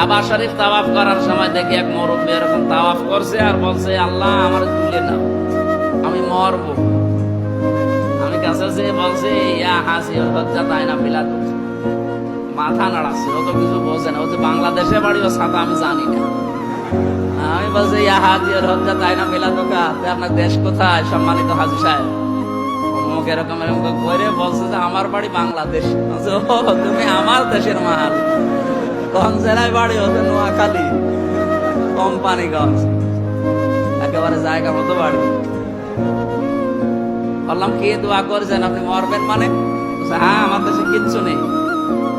কাবা শরীফ তাওয়াফ করার সময় দেখি এক মুরব্বী এরকম তাওয়াফ করছে আর বলছে, আল্লাহ, আমার তুলে নাও। আমি মরব। আমি কাছে যে বলছে, ইয়া হাসি ওর হজ্জা তাই না পিলা মাথা নাড়াচ্ছে, ও তো কিছু বোঝে না। ও তো বাংলাদেশে বাড়ি, ও সাথে আমি জানি না। আমি বলছি, ইয়া হাজি ওর হজ্জা তাই না পিলা দোকা আপনার দেশ কোথায়? সম্মানিত হাজি সাহেব। অমুক এরকম এরকম করে বলছে যে, আমার বাড়ি বাংলাদেশ। তুমি আমার দেশের মাল। কোন জেলায় বাড়ি হচ্ছে? নোয়াখালী। কোম্পানিগঞ্জ। একেবারে জায়গা মতো বাড়ি। বললাম, কে দোয়া করেছেন? আপনি মরবেন মানে? হ্যাঁ আমার দেশে কিচ্ছু নেই।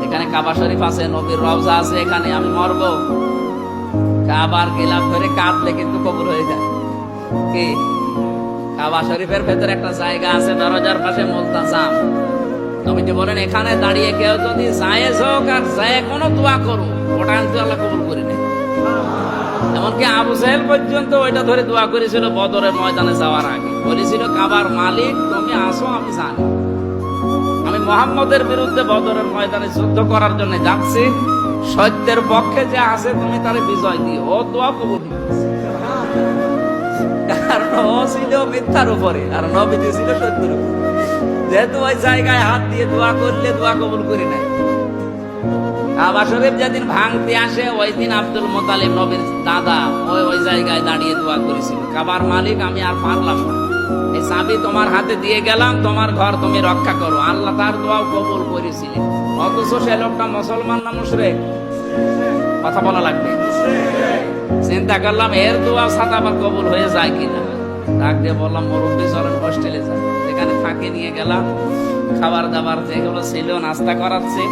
এখানে কাবা শরীফ আছে, নবীর রওজা আছে, এখানে আমি মরবো। কাবার গিলাফ ধরে কাঁদলে কিন্তু কবর হয়ে যায়। কি? কাবা শরীফের ভেতরে একটা জায়গা আছে, দরজার পাশে মোলতাজাম। নবীজি বলেন, এখানে দাঁড়িয়ে কেউ যদি জায়েজ হোক আর যায় কোনো দোয়া করো ওটা কিন্তু আল্লাহ কবুল করে নেয়। এমনকি আবু সাহেব পর্যন্ত ওইটা ধরে দোয়া করেছিল বদরের ময়দানে যাওয়ার আগে। বলেছিল, কাবার মালিক, তুমি আসো, আমি জানি। আমি মোহাম্মদের বিরুদ্ধে বদরের ময়দানে যুদ্ধ করার জন্য যাচ্ছি। সত্যের পক্ষে যে আছে, তুমি তারে বিজয় দিও। ও দোয়া কবুল। কারণ ও ছিল মিথ্যার উপরে, আর নবীজি ছিল সত্যের উপরে। যেহেতু ওই জায়গায় হাত দিয়ে দোয়া করলে দোয়া কবুল করি নাই। কাবা শরীফ যেদিন ভাঙতে আসে, ওই দিন আব্দুল মোতালিব নবীর দাদা ওই ওই জায়গায় দাঁড়িয়ে দোয়া করেছিল। কাবার মালিক, আমি আর পারলাম না। এই চাবি তোমার হাতে দিয়ে গেলাম, তোমার ঘর তুমি রক্ষা করো। আল্লাহ তার দোয়াও কবুল করেছিলেন। অথচ সে লোকটা মুসলমান না মুশরেক? কথা বলা লাগবে? চিন্তা করলাম, এর দোয়া সাথে আবার কবুল হয়ে যায় কিনা। ডাক দিয়ে বললাম, মুরব্বী, চলেন হোস্টেলে যান। সেখানে ফাঁকে নিয়ে গেলাম, খাবার দাবার যেগুলো ছিল, নাস্তা করাচ্ছে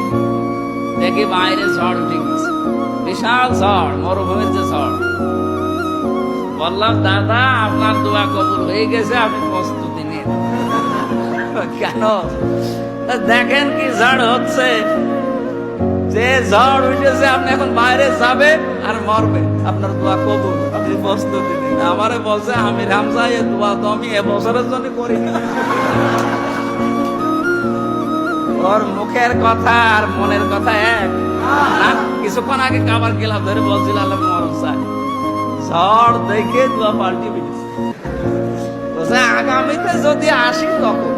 দেখি বাইরে ঝড় উঠে গেছে। বিশাল ঝড়, মরুভূমির যে ঝড়। বললাম, দাদা, আপনার দোয়া কবুল হয়ে গেছে আপনি প্রস্তুতি নিন কেন? দেখেন কি ঝড় হচ্ছে। যে ঝড় উঠেছে আপনি এখন বাইরে যাবে আর মরবে আপনার দোয়া কবুল আপনি প্রস্তুতি নিন। আমারে বলছে আমি রামজা এ দোয়া তো আমি এবছরের জন্য করি না। ওর মুখের কথা আর মনের কথা এক। কিছুক্ষণ আগে কাবার গেলাম ধরে বলছিল আল্লাহ মরণ চাই ঝড় দেখে দোয়া পাল্টি বলছে, আগামীতে যদি আসি তখন